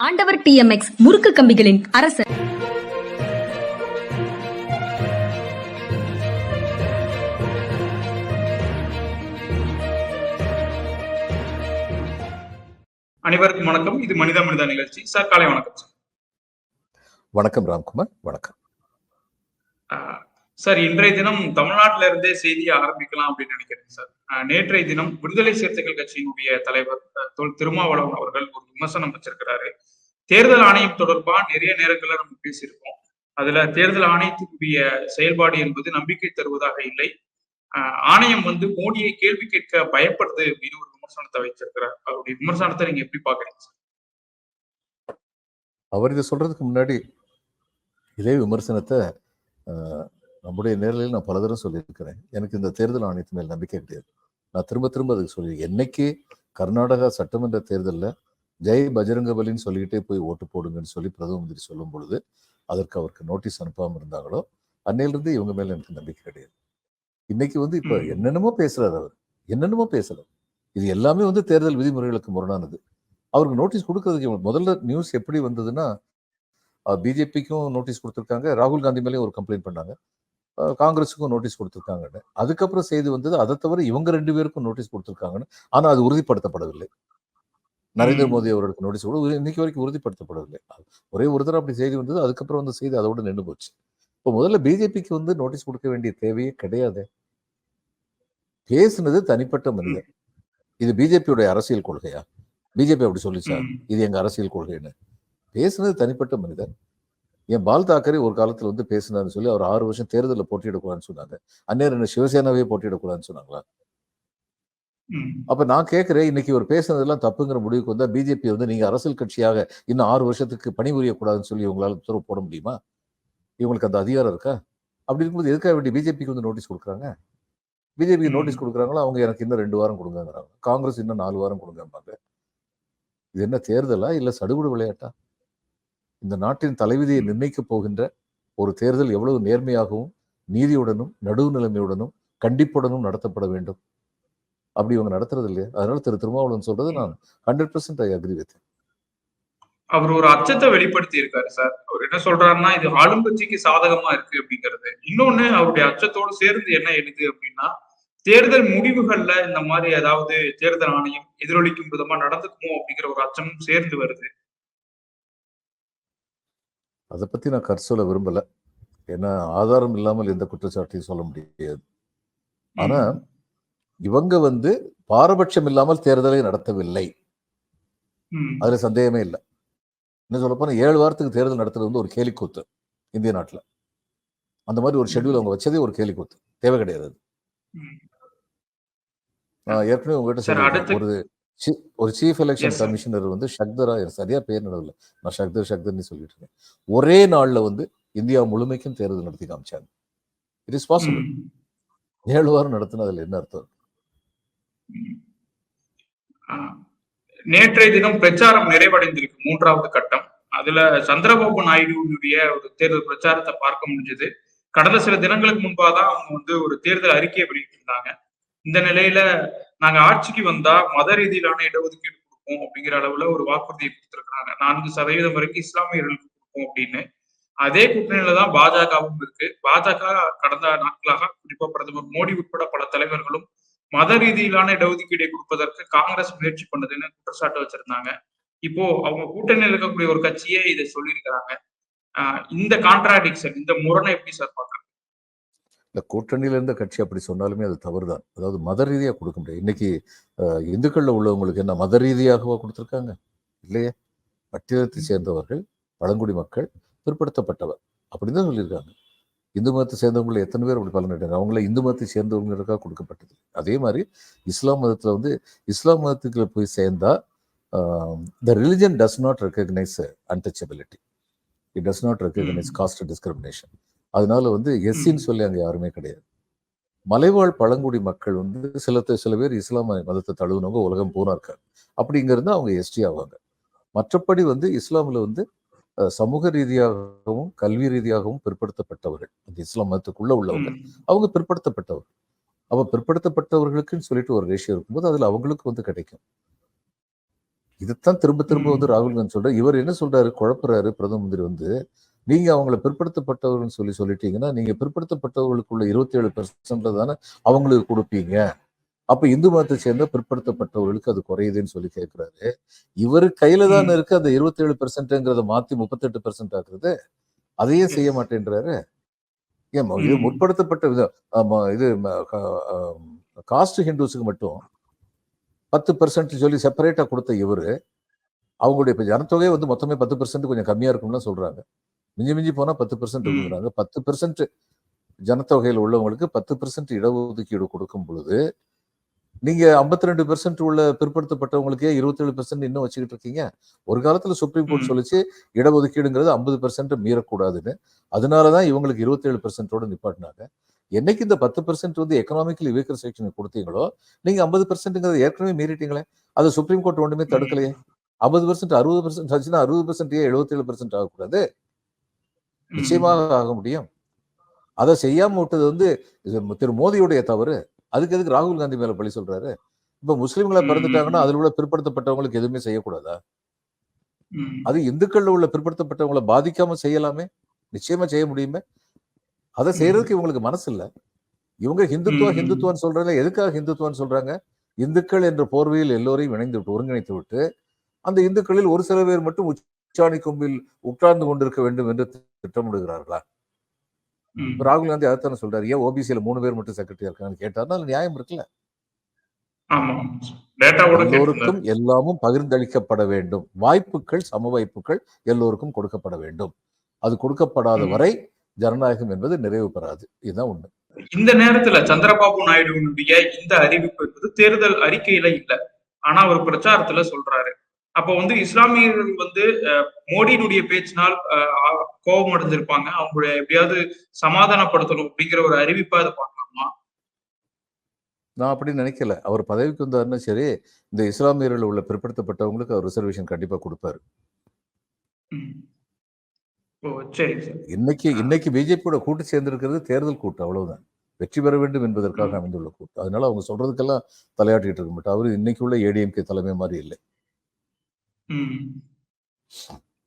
ஆண்டவர் டிஎம்எக்ஸ் முறுக்கு கம்பிகளின் அரசர். அனைவருக்கும் வணக்கம். இது மனித மனித நிகழ்ச்சி. சார் காலை வணக்கம் வணக்கம் ராம்குமார். வணக்கம். ஆஹ் சார் இன்றைய தினம் தமிழ்நாட்டில இருந்தே செய்தியை ஆரம்பிக்கலாம் அப்படின்னு நினைக்கிறேன் சார் நேற்றைய தினம் விடுதலை சிறுத்தைகள் கட்சியினுடைய தலைவர் தோல் தொல் திருமாவளவன் அவர்கள் ஒரு விமர்சனம் வச்சிருக்கிறாரு. தேர்தல் ஆணையம் தொடர்பா நிறைய நேரங்கள்ல நம்ம பேசியிருக்கோம் அதுல தேர்தல் ஆணையத்தினுடைய செயல்பாடு என்பது நம்பிக்கை தருவதாக இல்லை. ஆணையம் வந்து மோடியை கேள்வி கேட்க பயப்படுது அப்படின்னு ஒரு விமர்சனத்தை வச்சிருக்கிறார் அவருடைய விமர்சனத்தை நீங்க எப்படி பாக்குறீங்க சார் அவர் இதை சொல்றதுக்கு முன்னாடி இதே விமர்சனத்தை நம்முடைய நேரலையில் நான் பலதரம் சொல்லியிருக்கிறேன். எனக்கு இந்த தேர்தல் ஆணையத்து மேல் நம்பிக்கை கிடையாது. நான் திரும்ப திரும்ப அதுக்கு சொல்லி என்னைக்கு கர்நாடகா சட்டமன்ற தேர்தலில் ஜெய் பஜரங்கபலின்னு சொல்லிக்கிட்டே போய் ஓட்டு போடுங்கன்னு சொல்லி பிரதம மந்திரி சொல்லும் பொழுது அதற்கு அவருக்கு நோட்டீஸ் அனுப்பாமல் இருந்தாங்களோ அன்னையிலிருந்து இவங்க மேல எனக்கு நம்பிக்கை கிடையாது. இன்னைக்கு வந்து இப்போ. என்னென்னமோ பேசுறாரு அவர். என்னென்னமோ பேசலாம் இது எல்லாமே வந்து தேர்தல் விதிமுறைகளுக்கு முரணானது. அவருக்கு நோட்டீஸ் கொடுக்கறதுக்கு முதல்ல நியூஸ் எப்படி வந்ததுன்னா பிஜேபிக்கும் நோட்டீஸ் கொடுத்துருக்காங்க. ராகுல் காந்தி மேலேயும் ஒரு கம்ப்ளைண்ட் பண்ணாங்க. காங்கிரஸுக்கும் நோட்டீஸ் கொடுத்துருக்காங்கன்னு. அதுக்கப்புறம் செய்தி வந்தது அதை தவிர இவங்க ரெண்டு பேருக்கும் நோட்டீஸ் கொடுத்துருக்காங்கன்னு. ஆனால் அது உறுதிப்படுத்தப்படவில்லை. நரேந்திர. மோடி அவர்களுக்கு நோட்டீஸ் கூட இன்னைக்கு வரைக்கும் உறுதிப்படுத்தப்படவில்லை. ஒரே ஒரு தடவை அப்படி செய்தி வந்தது அதுக்கப்புறம் வந்து செய்தி அதோட நின்று போச்சு. இப்போ முதல்ல பிஜேபிக்கு வந்து நோட்டீஸ் கொடுக்க வேண்டிய தேவையே கிடையாது. பேசுனது தனிப்பட்ட மனிதர். இது பிஜேபியோட அரசியல் கொள்கையா? பிஜேபி அப்படி சொல்லிச்சா. இது எங்க அரசியல் கொள்கைன்னு. பேசுனது தனிப்பட்ட மனிதர் என் பால் தாக்கரே ஒரு காலத்துல வந்து பேசினாருன்னு சொல்லி அவர் ஆறு வருஷம் தேர்தலில் போட்டியிடக்கூடாதுன்னு சொன்னாங்க. அந்நேரம் என்ன சிவசேனாவே போட்டியிடக்கூடாதுன்னு சொன்னாங்களா. அப்ப நான் கேட்கிறேன் இன்னைக்கு ஒரு பேசுனதெல்லாம் தப்புங்கிற முடிவுக்கு வந்தா பிஜேபி வந்து நீங்க அரசியல் கட்சியாக இன்னும் ஆறு வருஷத்துக்கு பணிபுரியக்கூடாதுன்னு சொல்லி இவங்களால உத்தரவு போட முடியுமா? இவங்களுக்கு அந்த அதிகாரம் இருக்கா? அப்படி இருக்கும்போது எதுக்காக வேண்டி பிஜேபிக்கு வந்து நோட்டீஸ் கொடுக்குறாங்க? பிஜேபிக்கு. நோட்டீஸ் கொடுக்குறாங்களோ? அவங்க எனக்கு இன்னும் ரெண்டு வாரம் கொடுங்கங்கிறாங்க. காங்கிரஸ் இன்னும் நாலு வாரம் கொடுங்கம்பாங்க. இது என்ன தேர்தலா இல்ல சடுகுடு விளையாட்டா? இந்த நாட்டின் தலைவிதியை நிர்ணயிக்க போகின்ற ஒரு தேர்தல் எவ்வளவு நேர்மையாகவும் நீதியுடனும் நடுவுநிலைமையுடனும் கண்டிப்புடனும் நடத்தப்பட வேண்டும். அப்படி இவங்க நடத்துறது இல்லையா? அதனால திரு திருமாவளவன் சொல்றது நான் hundred percent I agree with அவர் ஒரு அச்சத்தை வெளிப்படுத்தி இருக்காரு சார். அவர் என்ன சொல்றாருன்னா இது ஆளுங்கட்சிக்கு சாதகமா இருக்கு அப்படிங்கிறது. இன்னொன்னு அவருடைய அச்சத்தோடு சேர்ந்து என்ன எழுது அப்படின்னா தேர்தல் முடிவுகள்ல இந்த மாதிரி ஏதாவது தேர்தல் ஆணையம் எதிரொலிக்கும் விதமா நடந்துக்குமோ அப்படிங்கிற ஒரு அச்சமும் சேர்ந்து வருது. அதை பத்தி நான் கருத்து சொல்ல விரும்பல. ஏன்னா ஆதாரம் இல்லாமல் எந்த குற்றச்சாட்டையும் சொல்ல முடியாது. ஆனா இவங்க வந்து பாரபட்சம் இல்லாமல் தேர்தலை நடத்தவில்லை. அதுல சந்தேகமே இல்லை. என்ன சொல்ல போனா ஏழு வாரத்துக்கு தேர்தல் நடத்துறது வந்து ஒரு கேலிக்கூத்து இந்திய நாட்டுல. அந்த மாதிரி ஒரு ஷெட்யூல் அவங்க வச்சதே ஒரு கேலிக்கூத்து. தேவை கிடையாது ஏற்கனவே உங்ககிட்ட. அடுத்து- ஒரு ஒரு சீஃப் எலெக்ஷன். கமிஷனர் வந்து ஷக்தரா சரியா பேர் நடவில் நான் ஷக்தர் ஷக்தர்னு சொல்லிட்டு இருக்கேன். ஒரே நாள்ல வந்து இந்தியா முழுமைக்கும் தேர்தல் நடத்தி காமிச்சாங்க. It is possible. ஏழு வாரம் நடத்தினா அதுல என்ன அர்த்தம்? நேற்றைய தினம் பிரச்சாரம் நிறைவடைந்திருக்கு. மூன்றாவது கட்டம். அதுல சந்திரபாபு நாயுடுவினுடைய ஒரு தேர்தல் பிரச்சாரத்தை பார்க்க முடிஞ்சது. கடந்த சில தினங்களுக்கு முன்பாக தான் அவங்க வந்து ஒரு தேர்தல் அறிக்கையை வெளியிட்டிருந்தாங்க. இந்த நிலையில நாங்க ஆட்சிக்கு வந்தா மத ரீதியிலான இடஒதுக்கீடு கொடுப்போம் அப்படிங்கிற அளவுல ஒரு வாக்குறுதியை கொடுத்திருக்கிறாங்க. நான்கு சதவீதம் வரைக்கும் இஸ்லாமியர்களுக்கு கொடுப்போம் அப்படின்னு. அதே கூட்டணியில தான் பாஜகவும் இருக்கு. பாஜக கடந்த நாட்களாக குறிப்பா பிரதமர் மோடி உட்பட பல தலைவர்களும் மத ரீதியிலான இடஒதுக்கீடை கொடுப்பதற்கு காங்கிரஸ் முயற்சி பண்ணதுன்னு குற்றச்சாட்டு வச்சிருந்தாங்க. இப்போ அவங்க கூட்டணியில் இருக்கக்கூடிய ஒரு கட்சியே இதை சொல்லியிருக்கிறாங்க. இந்த கான்ட்ராடிக்ஷன் இந்த முரணை எப்படி சார் பாக்குறாங்க? இந்த கூட்டணியில இருந்த கட்சி அப்படி சொன்னாலுமே அது தவறுதான். அதாவது மத ரீதியா கொடுக்க முடியாது. இன்னைக்கு இந்துக்கள்ல உள்ளவங்களுக்கு என்ன மத ரீதியாகவா கொடுத்துருக்காங்க? இல்லையே. பட்டியலத்தை சேர்ந்தவர்கள் பழங்குடி மக்கள் பிற்படுத்தப்பட்டவர். அப்படிதான் சொல்லியிருக்காங்க. இந்து மதத்தை சேர்ந்தவங்களை எத்தனை பேர் அப்படி பலன் அவங்கள இந்து மதத்தை சேர்ந்தவங்களுக்காக கொடுக்கப்பட்டது. அதே மாதிரி இஸ்லாம் மதத்துல வந்து இஸ்லாம் மதத்துக்குள்ள போய் சேர்ந்தா the religion does not recognise untouchability it does not recognise caste discrimination அதனால வந்து எஸ்சின்னு சொல்லி அங்க யாருமே கிடையாது. மலைவாழ் பழங்குடி மக்கள் வந்து சில சில பேர் இஸ்லாம் மதத்தை தழுவுனவங்க உலகம் பூரா இருக்காங்க. அப்படிங்கிறது அவங்க எஸ்டி ஆவாங்க. மற்றபடி வந்து இஸ்லாமில் வந்து சமூக ரீதியாகவும் கல்வி ரீதியாகவும் பிற்படுத்தப்பட்டவர்கள். அந்த இஸ்லாம் மதத்துக்குள்ள உள்ளவங்க. அவங்க பிற்படுத்தப்பட்டவர்கள் அப்ப பிற்படுத்தப்பட்டவர்களுக்குன்னு சொல்லிட்டு ஒரு ரேஷியோ இருக்கும்போது அதுல அவங்களுக்கு வந்து கிடைக்கும். இதுதான் திரும்ப திரும்ப. வந்து ராகுல் காந்தி சொல்றாரு. இவர் என்ன சொல்றாரு? குழப்புறாரு. பிரதம மந்திரி வந்து நீங்க அவங்கள பிற்படுத்தப்பட்டவர்கள் சொல்லி சொல்லிட்டீங்கன்னா நீங்க பிற்படுத்தப்பட்டவர்களுக்குள்ள இருபத்தி ஏழு பெர்சென்ட்ல தானே அவங்களுக்கு கொடுப்பீங்க. அப்ப இந்து மதத்தை சேர்ந்த பிற்படுத்தப்பட்டவர்களுக்கு அது குறையுதுன்னு சொல்லி கேட்கிறாரு இவரு கையில தானே. இருக்கு அந்த இருபத்தி ஏழு பெர்சென்ட்ங்கிறத மாத்தி முப்பத்தெட்டு பெர்சென்ட் ஆக்குறது. அதையே செய்ய மாட்டேன்றாரு. ஏன் இது. முற்படுத்தப்பட்ட வித- ஆமா, இது காஸ்ட் ஹிந்துஸுக்கு மட்டும் பத்து பெர்சென்ட் சொல்லி செப்பரேட்டா கொடுத்த இவரு அவங்களுடைய இப்ப ஜனத்தொகை வந்து மொத்தமே பத்து பெர்சென்ட் கொஞ்சம் கம்மியா இருக்கும்னு சொல்றாங்க. மிஞ்சி மிஞ்சி போனா பத்து பெர்சென்ட் ம். இருக்குங்கிறாங்க பத்து பெர்சென்ட் ஜனத்தொகையில் உள்ளவங்களுக்கு பத்து பெர்சென்ட் இடஒதுக்கீடு கொடுக்கும் பொழுது நீங்க 52% ரெண்டு பெர்சென்ட் உள்ள பிற்படுத்தப்பட்டவங்களுக்கே இருபத்தி ஏழு பெர்சென்ட் இன்னும் வச்சுக்கிட்டு இருக்கீங்க. ஒரு காலத்துல சுப்ரீம் கோர்ட். சொல்லிச்சு இடஒதுக்கீடுங்கிறது ஐம்பது பெர்சென்ட் மீறக்கூடாதுன்னு. அதனாலதான் இவங்களுக்கு இருபத்தி ஏழு பெர்சென்டோட நிப்பாட்டினாங்க. என்னைக்கு இந்த பத்து பெர்சென்ட் வந்து எக்கனாமிக்கலி வீக்கர் செக்ஷனுக்கு கொடுத்தீங்களோ நீங்க ஐம்பது பெர்சென்ட்ங்கிறத ஏற்கனவே மீறிட்டீங்களே. அது சுப்ரீம் கோர்ட் ஒன்றுமே தடுக்கலையே. ஐம்பது பெர்சென்ட் அறுபது பெர்சென்ட் ஆச்சுன்னா அறுபது பெர்சென்ட் ஏன் எழுபத்தி ஏழு பெர்சென்ட் ஆகக்கூடாது? நிச்சயமாக ஆக முடியும். அதை செய்யாம விட்டது வந்து திரு மோடியுடைய தவறு. அதுக்கு எதுக்கு ராகுல் காந்தி மேல பழி சொல்றாரு? இப்ப முஸ்லிம்களை. பிறந்துட்டாங்கன்னா அதுல உள்ள பிற்படுத்தப்பட்டவங்களுக்கு எதுவுமே செய்யக்கூடாதா. அது இந்துக்கள்ல உள்ள பிற்படுத்தப்பட்டவங்களை பாதிக்காம செய்யலாமே? நிச்சயமா செய்ய முடியுமே? அதை செய்யறதுக்கு இவங்களுக்கு மனசு இல்ல இவங்க ஹிந்துத்துவா. ஹிந்துத்துவான்னு சொல்றதுல எதுக்காக ஹிந்துத்துவான்னு சொல்றாங்க? இந்துக்கள் என்ற போர்வையில் எல்லோரையும் இணைந்து விட்டு ஒருங்கிணைத்து விட்டு அந்த இந்துக்களில் ஒரு சில பேர் மட்டும் உச்சாணி கொம்பில் உட்கார்ந்து கொண்டிருக்க வேண்டும் என்று திட்டமிடுகிறார்களா? ராகுல் காந்தி அதைத்தானே சொல்றாரு. ஏன் ஓபிசியில மூணு பேர் மட்டும் செக்ரட்டரியா இருக்காங்கன்னு கேட்டாருன்னா நியாயம் இருக்குல்ல. எல்லோருக்கும் எல்லாமும் பகிர்ந்தளிக்கப்பட வேண்டும். வாய்ப்புகள் சம வாய்ப்புகள் எல்லோருக்கும் கொடுக்கப்பட வேண்டும். அது கொடுக்கப்படாத. வரை ஜனநாயகம் என்பது நிறைவு பெறாது. இதுதான் உண்மை. இந்த நேரத்துல சந்திரபாபு நாயுடுவினுடைய இந்த அறிவிப்பு என்பது தேர்தல் அறிக்கையில இல்ல. ஆனா அவர் பிரச்சாரத்துல சொல்றாரு. அப்ப வந்து இஸ்லாமியர்கள் வந்து மோடியினுடைய பேச்சினால் கோபம் அடைஞ்சிருப்பாங்க. அவங்களுடைய எப்படியாவது சமாதானப்படுத்தணும் அப்படிங்கிற ஒரு அறிவிப்பா அதை பார்க்கலாமா? நான் அப்படி நினைக்கல. அவர் பதவிக்கு வந்தாருன்னா சரி இந்த இஸ்லாமியர்கள் உள்ள பிற்படுத்தப்பட்டவங்களுக்கு அவர் ரிசர்வேஷன் கண்டிப்பா கொடுப்பாரு. இன்னைக்கு இன்னைக்கு பிஜேபியோட கூட்டு சேர்ந்திருக்கிறது தேர்தல் கூட்டம் அவ்வளவுதான். வெற்றி பெற வேண்டும் என்பதற்காக. அமைந்துள்ள கூட்டம் அதனால அவங்க சொல்றதுக்கெல்லாம் தலையாட்டிட்டு இருக்க மாட்டோம் அவர் இன்னைக்கு உள்ள ஏடிஎம்கே தலைமை மாதிரி இல்லை.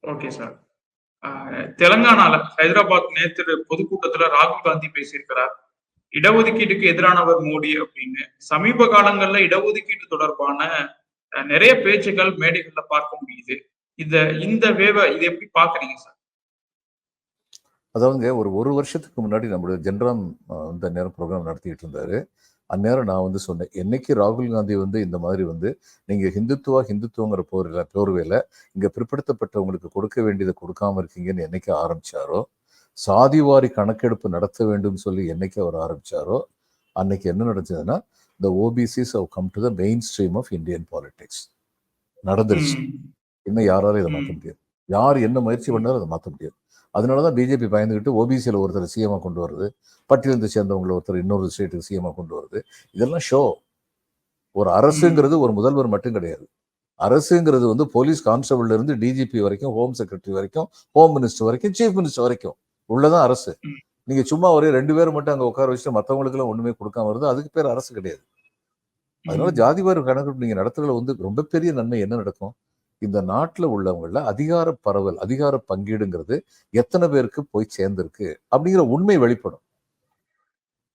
Okay sir. தெலங்கானால ஹைதராபாத் நேற்று பொதுக்கூட்டத்துல ராகுல் காந்தி பேசியிருக்கிறார். இடஒதுக்கீட்டுக்கு எதிரானவர் மோடி அப்படின்னு. சமீப காலங்கள்ல இடஒதுக்கீடு தொடர்பான அஹ், நிறைய பேச்சுக்கள் மேடைகள்ல பார்க்க முடியுது. இந்த இந்த வேவை இதை எப்படி பாக்குறீங்க சார்? அதாவதுங்க ஒரு ஒரு வருஷத்துக்கு முன்னாடி நம்மளுடைய ஜென்ரல் இந்த நேரம் ப்ரோக்ராம் நடத்திட்டு இருந்தாரு. அந்நேரம் நான் வந்து சொன்னேன் என்னைக்கு ராகுல் காந்தி வந்து இந்த மாதிரி வந்து நீங்க ஹிந்துத்துவா ஹிந்துத்துவங்கிற போர்ல போர்வையில இங்க பிற்படுத்தப்பட்டவங்களுக்கு கொடுக்க வேண்டியதை கொடுக்காம இருக்கீங்கன்னு என்னைக்கு ஆரம்பிச்சாரோ சாதிவாரி கணக்கெடுப்பு நடத்த வேண்டும் சொல்லி என்னைக்கு அவர் ஆரம்பிச்சாரோ அன்னைக்கு என்ன நடந்ததுன்னா the OBCs have come to the mainstream of Indian politics நடந்துருச்சு. இன்னும் யாராலும் இதை. மாற்ற முடியாது. யார் என்ன முயற்சி பண்ணாலும் அதை மாற்ற முடியாது. அதனாலதான் பிஜேபி பயந்துகிட்டு ஓபிசியில் ஒருத்தர் சிஎம்மா கொண்டு வருது பட்டியலத்தை சேர்ந்தவங்களை ஒருத்தர் இன்னொரு ஸ்டேட்டுக்கு சிஎம்மா கொண்டு வருது இதெல்லாம் ஷோ ஒரு அரசுங்கிறது ஒரு முதல்வர் மட்டும் கிடையாது. அரசுங்கிறது வந்து போலீஸ் கான்ஸ்டபிள்ல இருந்து டிஜிபி வரைக்கும் ஹோம் செக்ரட்டரி வரைக்கும் ஹோம் மினிஸ்டர் வரைக்கும் சீஃப் மினிஸ்டர் வரைக்கும் உள்ளதான் அரசு. நீங்க சும்மா ஒரே ரெண்டு பேரும் மட்டும் அங்க உட்கார வச்சுட்டு மத்தவங்களுக்கு எல்லாம் ஒண்ணுமே கொடுக்காம வருது அதுக்கு பேர் அரசு கிடையாது. அதனால ஜாதிவாரி கணக்கெடுப்பு நீங்க நடத்துறதுல வந்து ரொம்ப பெரிய நன்மை என்ன நடக்கும்? இந்த நாட்டுல உள்ளவங்கள அதிகார பரவல் அதிகார பங்கீடுங்கிறது எத்தனை பேருக்கு போய் சேர்ந்திருக்கு அப்படிங்கிற உண்மை வெளிப்படும்.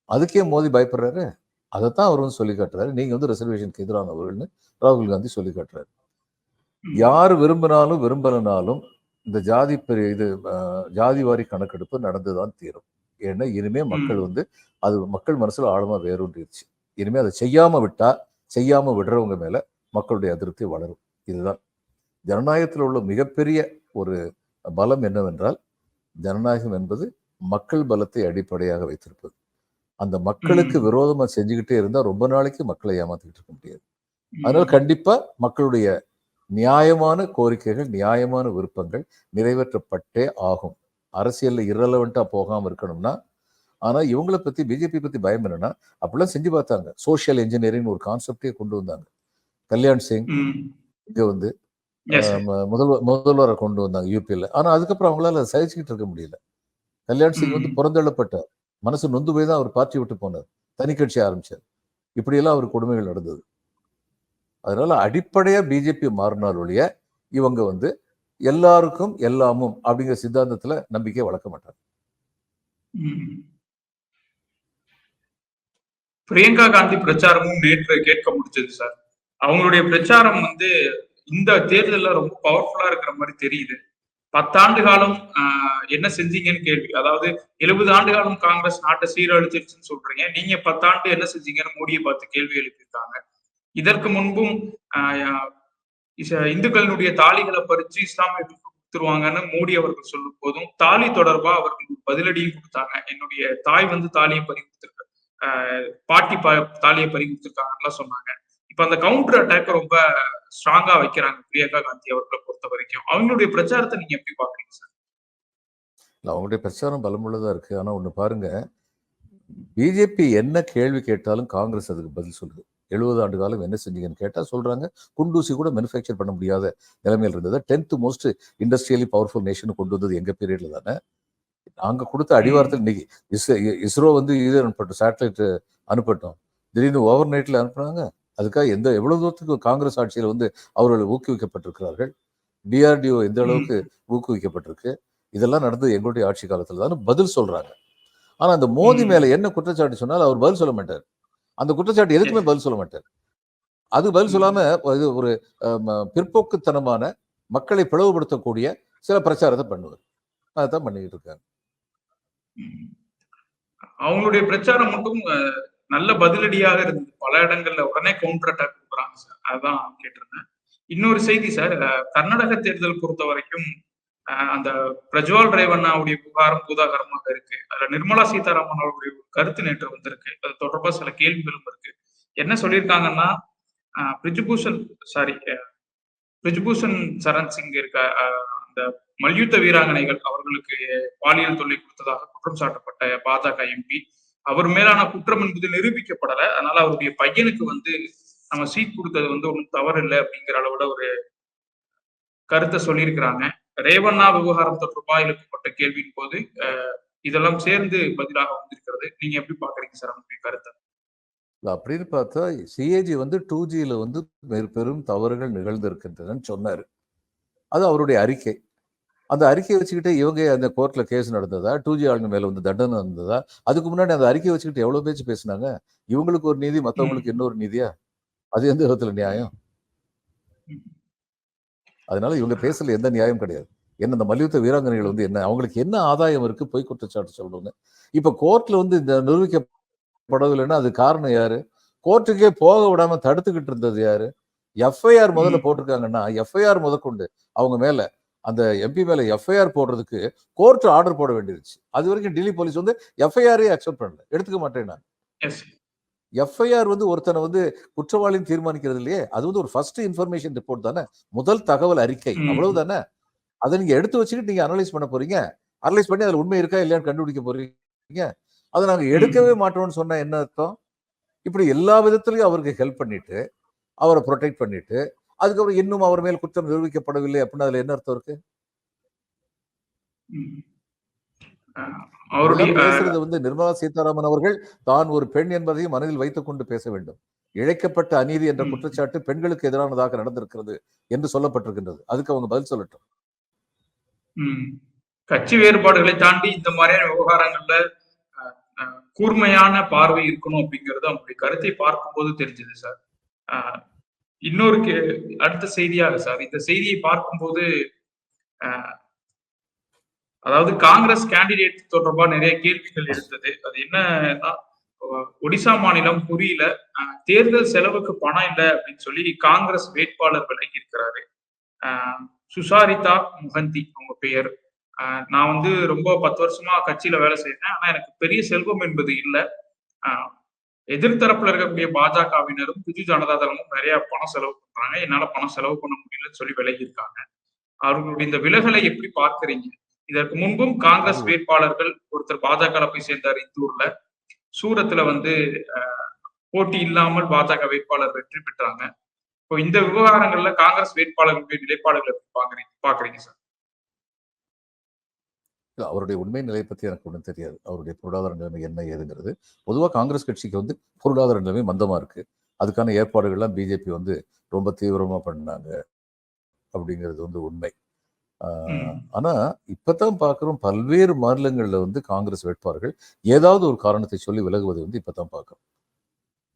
அதுக்கே மோதி பயப்படுறாரு. அதைத்தான் அவர் வந்து சொல்லி காட்டுறாரு. நீங்க வந்து ரிசர்வேஷனுக்கு எதிரானவர்கள்னு ராகுல் காந்தி சொல்லி காட்டுறாரு. யார் விரும்பினாலும் விரும்பலனாலும் இந்த ஜாதி பெரிய இது ஜாதி வாரி கணக்கெடுப்பு நடந்துதான் தீரும். ஏன்னா இனிமே மக்கள். வந்து அது மக்கள் மனசுல ஆழமா வேரூன்றிருச்சு. இனிமே அதை செய்யாம விட்டா செய்யாம விடுறவங்க மேல மக்களுடைய அதிருப்தி வளரும். இதுதான் ஜனநாயகத்தில் உள்ள மிகப்பெரிய ஒரு பலம் என்னவென்றால் ஜனநாயகம் என்பது மக்கள் பலத்தை அடிப்படையாக வைத்திருப்பது. அந்த மக்களுக்கு. விரோதமா செஞ்சுக்கிட்டே இருந்தா ரொம்ப நாளைக்கு மக்களை ஏமாத்திக்கிட்டு இருக்க முடியாது. அதனால கண்டிப்பா மக்களுடைய நியாயமான கோரிக்கைகள் நியாயமான விருப்பங்கள் நிறைவேற்றப்பட்டே ஆகும். அரசியல்ல இரலவெண்டா போகாம இருக்கணும்னா ஆனா இவங்களை பத்தி பிஜேபி பத்தி பயம் என்னன்னா அப்படிலாம் செஞ்சு பார்த்தாங்க. சோஷியல் இன்ஜினியரிங் ஒரு கான்செப்டே கொண்டு வந்தாங்க. கல்யாண் சிங். இங்க வந்து முதல்வர் முதல்வரை கொண்டு வந்தாங்க யூபியில் ஆனா அதுக்கப்புறம் அவங்களால சகிச்சுக்கிட்டு இருக்க முடியல. கல்யாண் சிங் வந்து. புறந்தள்ளப்பட்டார். மனசு நொந்து போய் தான் அவர் பார்ட்டி விட்டு போனார். தனி கட்சி ஆரம்பிச்சார். இப்படியெல்லாம் அவர் கொடுமைகள் நடந்தது. அதனால அடிப்படையா பிஜேபி மாறினால் ஒழிய இவங்க வந்து எல்லாருக்கும் எல்லாமும் அப்படிங்கிற சித்தாந்தத்துல நம்பிக்கை வளர்க்க மாட்டாங்க. ம். பிரியங்கா காந்தி பிரச்சாரமும் நேற்று கேட்க முடிஞ்சது சார். அவங்களுடைய பிரச்சாரம் வந்து இந்த தேர்தல்ல ரொம்ப பவர்ஃபுல்லா இருக்கிற மாதிரி தெரியுது. பத்தாண்டு காலம் ஆஹ், என்ன செஞ்சீங்கன்னு கேள்வி. அதாவது எழுபது ஆண்டு காலம் காங்கிரஸ் நாட்டை சீரழிச்சிருச்சுன்னு சொல்றீங்க. நீங்க பத்தாண்டு என்ன செஞ்சீங்கன்னு மோடியை பார்த்து கேள்வி எழுப்பியிருக்காங்க. இதற்கு முன்பும் இந்துக்களினுடைய தாலிகளை பறிச்சு இஸ்லாமியர்களுக்கு கொடுத்துருவாங்கன்னு மோடி அவர்கள் சொல்லும் போதும் தாலி தொடர்பா அவர்கள் பதிலடியும் கொடுத்தாங்க. என்னுடைய தாய் வந்து தாலியை பறி கொடுத்துருக்க பாட்டி பா தாலியை பறி கொடுத்துருக்காங்கலாம் சொன்னாங்க. இப்ப அந்த கவுண்டர் அட்டாக் ரொம்ப ஸ்ட்ராங்கா வைக்கிறாங்க பிரியங்கா காந்தி அவர்களை பொறுத்த வரைக்கும். அவங்களுடைய பிரச்சாரத்தை நீங்க எப்படி பாக்குறீங்க சார் இல்லை அவங்களுடைய பிரச்சாரம் பலமுள்ளதா இருக்கு. ஆனா ஒண்ணு பாருங்க. பிஜேபி என்ன கேள்வி கேட்டாலும் காங்கிரஸ் அதுக்கு பதில் சொல்லுது. எழுபது ஆண்டு காலம் என்ன செஞ்சீங்கன்னு கேட்டால் சொல்கிறாங்க குண்டூசி கூட மேனுஃபேக்சர் பண்ண முடியாத நிலைமையில் இருந்தது tenth most industrially powerful nation கொண்டு வந்தது எங்கள் பீரியடில் தானே. நாங்கள் கொடுத்த அடிவாரத்தில் இன்னைக்கு இஸ்ரோ இஸ்ரோ வந்து இது அனுப்பட்டும் சேட்டலைட் அனுப்பட்டும். திடீர்னு ஓவர் நைட்டில் அனுப்புனாங்க. அதுக்காக எந்த எவ்வளவு தூரத்துக்கு காங்கிரஸ் ஆட்சியில் வந்து அவர்கள் ஊக்குவிக்கப்பட்டிருக்கிறார்கள்? டிஆர்டிஓ எந்த அளவுக்கு ஊக்குவிக்கப்பட்டிருக்கு? இதெல்லாம் நடந்தது எங்களுடைய ஆட்சி காலத்துல தான் பதில் சொல்றாங்க. ஆனா அந்த மோதி. மேல என்ன குற்றச்சாட்டு சொன்னாலும் அவர் பதில் சொல்ல மாட்டார். அந்த குற்றச்சாட்டு எதுக்குமே பதில் சொல்ல மாட்டார். அது பதில் சொல்லாம இது ஒரு பிற்போக்குத்தனமான மக்களை பிளவுபடுத்தக்கூடிய சில பிரச்சாரத்தை பண்ணுவார். அதைத்தான் பண்ணிக்கிட்டு இருக்காங்க. அவங்களுடைய பிரச்சாரம் மட்டும் நல்ல பதிலடியாக இருந்தது. பல இடங்கள்ல உடனே கவுண்டர் அட்டாக் கொடுக்குறாங்க சார் அதான் கேட்டிருந்தேன். இன்னொரு செய்தி சார் கர்நாடக தேர்தல் பொறுத்த வரைக்கும் அந்த பிரஜ்வால் ரேவண்ணாவுடைய புகாரம் பூதாகரமாக இருக்கு. அதுல நிர்மலா சீதாராமன் அவருடைய கருத்து நேற்று வந்திருக்கு. அது தொடர்பா சில கேள்விகளும் இருக்கு. என்ன சொல்லியிருக்காங்கன்னா பிரிஜுபூஷன் சாரி பிரிஜுபூஷன் சரண் சிங் இருக்க அந்த மல்யுத்த வீராங்கனைகள் அவர்களுக்கு பாலியல் தொல்லை கொடுத்ததாக குற்றம் சாட்டப்பட்ட பாஜக எம்பி அவர் மேலான குற்றம் என்பது நிரூபிக்கப்படல. அதனால அவருடைய பையனுக்கு வந்து நம்ம சீட் கொடுத்தது வந்து ஒன்றும் தவறு இல்லை அப்படிங்கிற அளவுல ஒரு கருத்தை சொல்லியிருக்கிறாங்க. ரேவண்ணா விவகாரம் தொடர்பாக எழுப்பப்பட்ட கேள்வியின் போது இதெல்லாம் சேர்ந்து பதிலாக வந்திருக்கிறது. நீங்க எப்படி பாக்குறீங்க சார் அவங்களுடைய கருத்தை? அப்படின்னு பார்த்தா சிஏஜி வந்து டூ ஜியில் வந்து பெரும் தவறுகள் நிகழ்ந்திருக்கின்றனன்னு சொன்னார். அது அவருடைய அறிக்கை. அந்த அறிக்கையை வச்சுக்கிட்டு இவங்க அந்த கோர்ட்ல கேஸ் நடந்ததா? டூ ஜி ஆளுங்க மேல வந்து தண்டனை இருந்ததா அதுக்கு முன்னாடி அந்த அறிக்கையை வச்சுக்கிட்டு எவ்வளவு பேச்சு பேசுனாங்க? இவங்களுக்கு ஒரு நீதி மத்தவங்களுக்கு இன்னொரு நீதியா? அது எந்த விதத்துல நியாயம்? அதனால இவங்க பேசல எந்த நியாயம் கிடையாது. என்ன இந்த மல்யுத்த வீராங்கனைகள் வந்து என்ன அவங்களுக்கு என்ன ஆதாயம் இருக்கு? பொய் குற்றச்சாட்டு சொல்லணும்னு. இப்ப கோர்ட்ல வந்து இந்த நிரூபிக்கப்படவில்லைன்னா அது காரணம் யாரு? கோர்ட்டுக்கே போக விடாம தடுத்துக்கிட்டு இருந்தது யாரு? எஃப்ஐஆர் முதல்ல. போட்டிருக்காங்கன்னா எஃப்ஐஆர் முதற்கொண்டு அவங்க மேல அந்த எம்பி மேல எஃப்ஐஆர் போடுறதுக்கு கோர்ட் ஆர்டர் போட வேண்டியிருச்சு அது வரைக்கும் டெல்லி போலீஸ் வந்து எஃப்ஐஆரே அக்செப்ட் பண்ணல. எடுத்துக்க மாட்டேன் நான். எஃப்ஐஆர் வந்து ஒருத்தனை வந்து குற்றவாளின்னு தீர்மானிக்கிறது இல்லையே அது வந்து ஒரு ஃபர்ஸ்ட் இன்ஃபர்மேஷன் ரிப்போர்ட் தானே. முதல் தகவல் அறிக்கை. ம். அவ்வளவுதானே? அதை நீங்க எடுத்து வச்சுக்கிட்டு நீங்க அனலைஸ் பண்ண போறீங்க. அனலைஸ் பண்ணி அதுல உண்மை இருக்கா இல்லையான்னு கண்டுபிடிக்க போறீங்க. அதை நாங்க எடுக்கவே மாட்டோம்னு சொன்னா என்ன அர்த்தம்? இப்படி எல்லா விதத்திலையும் அவருக்கு ஹெல்ப் பண்ணிட்டு அவரை ப்ரொடெக்ட் பண்ணிட்டு அதுக்கப்புறம் இன்னும் அவர் மேல் குற்றம் நிரூபிக்கப்படவில்லை அப்படின்னு அதுல என்ன அர்த்தம் இருக்கு? பேசுறது வந்து நிர்மலா சீதாராமன் அவர்கள் தான் ஒரு பெண் என்பதையும் மனதில் வைத்துக் கொண்டு பேச வேண்டும். இழைக்கப்பட்ட அநீதி என்ற. குற்றச்சாட்டு பெண்களுக்கு எதிரானதாக நடந்திருக்கிறது என்று சொல்லப்பட்டிருக்கின்றது. அதுக்கு அவங்க பதில் சொல்லட்டும். கட்சி வேறுபாடுகளை தாண்டி இந்த மாதிரியான விவகாரங்கள்ல கூர்மையான பார்வை இருக்கணும் அப்படிங்கிறது அவங்களுடைய கருத்தை பார்க்கும்போது தெரிஞ்சது சார். இன்னொரு கே- அடுத்த செய்தியாக சார்? இந்த செய்தியை பார்க்கும்போது அதாவது காங்கிரஸ் கேண்டிடேட் தொடர்பா நிறைய கேள்விகள் இருந்தது அது என்னன்னா ஒடிசா மாநிலம் புரியல. தேர்தல் செலவுக்கு பணம் இல்லை அப்படின்னு சொல்லி காங்கிரஸ் வேட்பாளர் விலகி இருக்கிறாரு சுசாரிதா முகந்தி அவங்க பெயர். நான் வந்து ரொம்ப பத்து வருஷமா கட்சியில வேலை செய்யறேன் ஆனா எனக்கு பெரிய செல்வம் என்பது இல்லை. எதிர்த்தரப்புல இருக்கக்கூடிய பாஜகவினரும் பிஜு ஜனதா தளமும் நிறைய பணம் செலவு பண்றாங்க. என்னால பணம் செலவு பண்ண முடியலன்னு சொல்லி விலகி இருக்காங்க அவர்களுடைய இந்த விலகலை எப்படி பார்க்கறீங்க? இதற்கு முன்பும் காங்கிரஸ் வேட்பாளர்கள் ஒருத்தர் பாஜக போய் சேர்ந்தார் இந்தூர்ல. சூரத்துல வந்து போட்டி இல்லாமல் பாஜக வேட்பாளர் வெற்றி பெற்றாங்க. இப்போ இந்த விவகாரங்கள்ல காங்கிரஸ் வேட்பாளர்களுடைய நிலைப்பாடுகளை பாக்குறீங்க பாக்குறீங்க சார். இல்ல, அவருடைய உண்மை நிலை பத்தி எனக்கு ஒன்றும் தெரியாது. அவருடைய பொருளாதார நிலைமை என்ன ஏதுங்கிறது. பொதுவாக காங்கிரஸ் கட்சிக்கு வந்து பொருளாதார நிலைமை மந்தமா இருக்கு. அதுக்கான ஏற்பாடுகள்லாம் பிஜேபி வந்து ரொம்ப தீவிரமா பண்ணாங்க அப்படிங்கிறது வந்து உண்மை. ஆஹ், ம். ஆனா இப்பதான் பார்க்கிறோம் பல்வேறு மாநிலங்கள்ல வந்து காங்கிரஸ் வேட்பாளர்கள் ஏதாவது ஒரு காரணத்தை சொல்லி விலகுவதை வந்து இப்பதான் பார்க்கிறோம்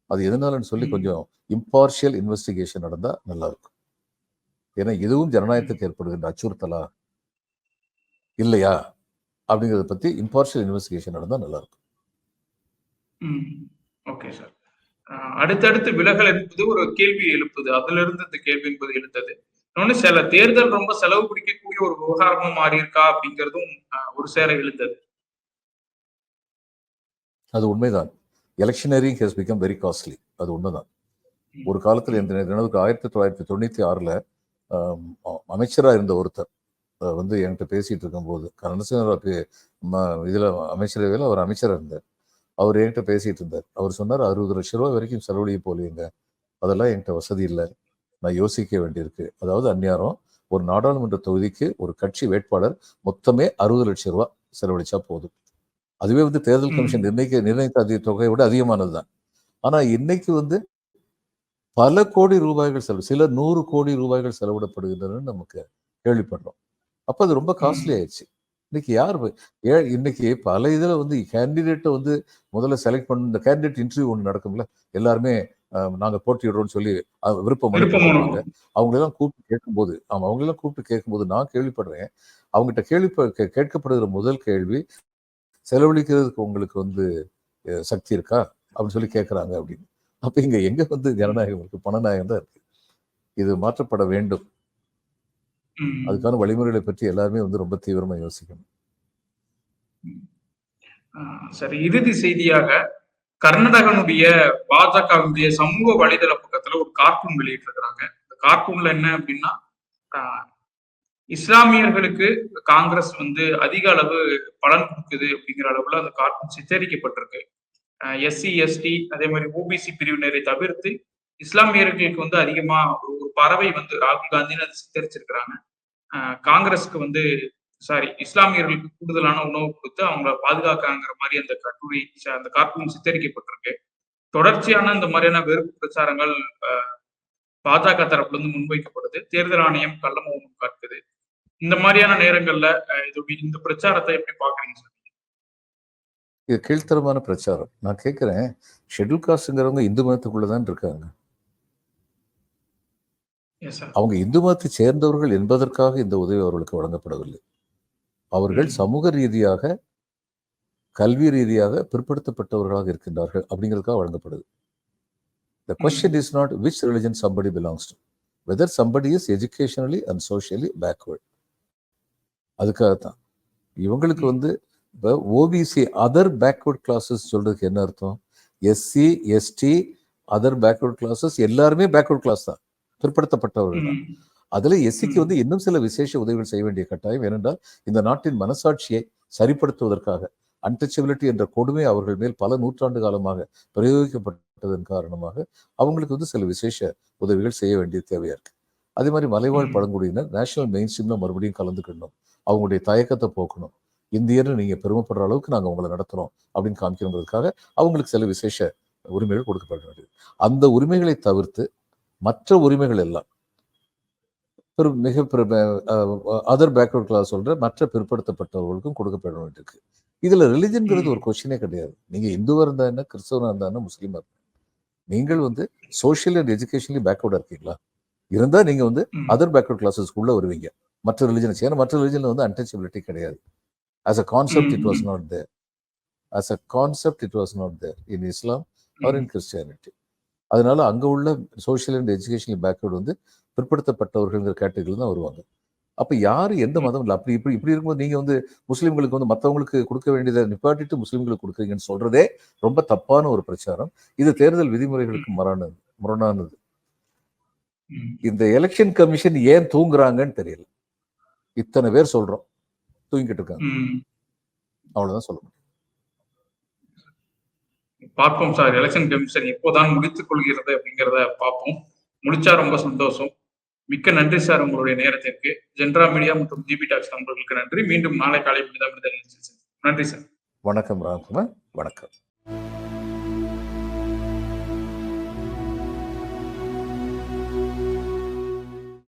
அது எதனாலன்னு சொல்லி. கொஞ்சம் இம்பார்ஷியல் இன்வெஸ்டிகேஷன் நடந்தா நல்லா இருக்கும் ஏன்னா இதுவும் ஜனநாயகத்துக்கு ஏற்படுகின்ற அச்சுறுத்தலா? இல்லையா? அப்படிங்கறத பத்தி இம்பார்ஷியல் இன்வெஸ்டிகேஷன் நடந்தா நல்லா இருக்கும் ஓகே சார் அடுத்தடுத்து விலகல் என்பது ஒரு கேள்வி எழுப்புது. அதுல இருந்து இந்த கேள்வி என்பது எழுந்தது. இன்னொன்னு சில தேர்தல் ரொம்ப செலவு பிடிக்கக்கூடிய ஒரு விவகாரமா மாறி இருக்கா அப்படிங்கிறதும் ஒரு சேர எழுந்தது. அது உண்மைதான். Electioneering has become very costly அது உண்மைதான். ஒரு காலத்தில் இந்த நினைவுக்கு ஆயிரத்தி தொள்ளாயிரத்தி தொண்ணூத்தி ஆறுல ஆம், அ- அமைச்சரா இருந்த ஒருத்தர் வந்து என்கிட்ட பேசிட்டு இருக்கும்போது கரணசிங்க இதுல அமைச்சரவையில் அவர் அமைச்சரா இருந்தார். அவர் என்கிட்ட பேசிட்டு இருந்தார். அவர் சொன்னார் அறுபது லட்சம் ரூபாய் வரைக்கும் செலவழிய போலீங்க. அதெல்லாம் என்கிட்ட வசதி இல்லை. நான் யோசிக்க வேண்டியிருக்கு. அதாவது அந்நியாரம் ஒரு நாடாளுமன்ற தொகுதிக்கு ஒரு கட்சி வேட்பாளர் மொத்தமே அறுபது லட்சம் ரூபாய் செலவழிச்சா போதும். அதுவே வந்து தேர்தல். கமிஷன் நிர்ணயிக்க நிர்ணயித்த அதிக தொகையை விட அதிகமானது தான். ஆனா இன்னைக்கு வந்து பல கோடி ரூபாய்கள் செலவு சில நூறு கோடி ரூபாய்கள் செலவிடப்படுகின்றன நமக்கு கேள்விப்படுறோம். அப்ப அது ரொம்ப காஸ்ட்லி ஆயிடுச்சு இன்னைக்கு யார் ஏ- இன்னைக்கு பல இதுல வந்து கேண்டிடேட்டை வந்து முதல்ல செலக்ட் பண்ண இந்த கேண்டிடேட் இன்டர்வியூ ஒன்று நடக்கும்ல எல்லாருமே அஹ், நாங்க போட்டியிடுறோம்னு சொல்லி விருப்பம். போடுவாங்க. அவங்களெல்லாம் கூப்பிட்டு கேட்கும்போது ஆமா அவங்களெல்லாம் கூப்பிட்டு கேட்கும்போது நான் கேள்விப்படுறேன் அவங்ககிட்ட கேள்வி கேட்கப்படுகிற முதல் கேள்வி செலவழிக்கிறதுக்கு உங்களுக்கு வந்து சக்தி இருக்கா அப்படின்னு சொல்லி கேட்கறாங்க அப்படின்னு அப்ப இங்க எங்க வந்து ஜனநாயகம் இருக்கு பணநாயகம் தான் இருக்கு இது மாற்றப்பட வேண்டும். அதுக்கான வழிமுறைகளை பற்றி எல்லாருமே வந்து ரொம்ப தீவிரமா யோசிக்கணும். சரி. இறுதி செய்தியாக கர்நாடகனுடைய பாஜகவுடைய சமூக வலைதள பக்கத்துல ஒரு கார்ட்டூன் வெளியிட்டிருக்கிறாங்க. இந்த கார்ட்டூன்ல என்ன அப்படின்னா இஸ்லாமியர்களுக்கு காங்கிரஸ் வந்து அதிக அளவு பலன் கொடுக்குது அப்படிங்கிற அளவுல அந்த கார்ட்டூன் சித்தரிக்கப்பட்டிருக்கு. எஸ்சி எஸ்டி அதே மாதிரி ஓபிசி பிரிவினரை தவிர்த்து இஸ்லாமியர்களுக்கு வந்து அதிகமா ஒரு ஒரு பறவை வந்து ராகுல் காந்தின்னு அதை சித்தரிச்சிருக்கிறாங்க. காங்கிரஸுக்கு காங்கிரஸ்க்கு வந்து சாரி இஸ்லாமியர்களுக்கு கூடுதலான உணவு கொடுத்து அவங்கள பாதுகாக்காங்கிற மாதிரி அந்த கட்டுரை அந்த கார்ட்டூன் சித்தரிக்கப்பட்டிருக்கு. தொடர்ச்சியான இந்த மாதிரியான வெறுப்பு பிரச்சாரங்கள் பாஜக தரப்புல இருந்து முன்வைக்கப்படுது. தேர்தல் ஆணையம் கள்ளமௌனம் காட்டுது. இந்த மாதிரியான நேரங்கள்ல இது இந்த பிரச்சாரத்தை எப்படி பாக்குறீங்க சார்? இது கீழ்த்தரமான பிரச்சாரம். நான் கேட்கிறேன் ஷெட்யூல் காஸ்ட்ங்கிறவங்க இந்து மதத்துக்குள்ளதான் இருக்காங்க. அவங்க இந்து மதத்தை சேர்ந்தவர்கள் என்பதற்காக இந்த உதவி அவர்களுக்கு வழங்கப்படவில்லை. அவர்கள் ம். சமூக ரீதியாக கல்வி ரீதியாக பிற்படுத்தப்பட்டவர்களாக இருக்கின்றார்கள் அப்படிங்கிறதுக்காக வழங்கப்படுது. The question is not which religion somebody belongs to whether somebody is educationally and socially backward அதுக்காகத்தான். இவங்களுக்கு வந்து இப்போ ஓபிசி அதர் பேக்வர்ட் கிளாஸஸ் சொல்றதுக்கு என்ன அர்த்தம்? SC ST other backward classes எல்லாருமே பேக்வர்ட் கிளாஸ் தான். பிற்படுத்தப்பட்டவர்கள் தான். அதுல எஸ்சிக்கு. வந்து இன்னும் சில விசேஷ உதவிகள் செய்ய வேண்டிய கட்டாயம் ஏனென்றால் இந்த நாட்டின் மனசாட்சியை சரிப்படுத்துவதற்காக அன்டச்சபிலிட்டி என்ற கொடுமை அவர்கள் மேல் பல நூற்றாண்டு காலமாக பிரயோகிக்கப்பட்டதன் காரணமாக அவங்களுக்கு வந்து சில விசேஷ உதவிகள் செய்ய வேண்டிய தேவையா இருக்கு அதே மாதிரி மலைவாழ். பழங்குடியினர் நேஷனல் மெயின் ஸ்ட்ரீம்ல மறுபடியும் கலந்துக்கணும் அவங்களுடைய தயக்கத்தை போக்கணும் இந்தியர்னு நீங்க பெருமைப்படுற அளவுக்கு நாங்க உங்களை நடத்துறோம் அப்படின்னு காமிக்கணுங்கிறதுக்காக அவங்களுக்கு சில விசேஷ உரிமைகள் கொடுக்கப்பட வேண்டியது அந்த உரிமைகளை தவிர்த்து மற்ற உரிமைகள் எல்லாம். மிக அதர் பேக்வர்ட் கிளாஸ் சொல்ற மற்ற பிற்படுத்தப்பட்டவர்களுக்கும் கொடுக்கப்பட வேண்டியிருக்கு. இதுல ரிலிஜன்ங்கிறது ம். ஒரு கொஸ்டினே கிடையாது. நீங்க இந்துவா இருந்தா என்ன கிறிஸ்தவனா இருந்தா என்ன முஸ்லீமா இருந்தா? நீங்கள் வந்து சோஷியல் அண்ட் எஜுகேஷனலி பேக்வர்டா இருக்கீங்களா? இருந்தா நீங்க வந்து. அதர் பேக்வர்ட் கிளாஸஸ்க்குள்ள வருவீங்க. மற்ற ரிலிஜனை ஏன்னா மற்ற ரிலிஜன்ல வந்து அன்டச்சபிலிட்டி கிடையாது. As a concept it was. Not there as a concept it was not there in Islam or in Christianity அதனால அங்க உள்ள சோஷியல் அண்ட் எஜுகேஷனல் பேக்வர்டு வந்து பிற்படுத்தப்பட்டவர்கள்ங்கிற கேட்டகரியில் தான் வருவாங்க. அப்ப யாரு எந்த மதம் இல்லை அப்படி இப்படி இப்படி இருக்கும்போது நீங்க வந்து முஸ்லீம்களுக்கு வந்து மத்தவங்களுக்கு கொடுக்க வேண்டியதை நிப்பாட்டிட்டு முஸ்லீம்களுக்கு கொடுக்குறீங்கன்னு சொல்றதே ரொம்ப தப்பான ஒரு பிரச்சாரம். இது தேர்தல் விதிமுறைகளுக்கு முரணானது ம். இந்த எலெக்ஷன் கமிஷன் ஏன் தூங்குறாங்கன்னு தெரியல. இத்தனை பேர் சொல்றோம். தூங்கிட்டு இருக்காங்க. அவ்வளவுதான் சொல்ல முடியும். பார்ப்போம் சார் எலெக்ஷன் கமிஷன் எப்போதான் முடித்துக் கொள்கிறது அப்படிங்கிறத பார்ப்போம். முடிச்சா ரொம்ப சந்தோஷம். மிக்க நன்றி சார் உங்களுடைய நேரத்திற்கு. ஜென்ரா மீடியா மற்றும் ஜிபி டாக்ஸ் நண்பர்களுக்கு நன்றி. மீண்டும் நாளை காலை விடுதலை நன்றி சார் வணக்கம் ராம்குமார். வணக்கம்.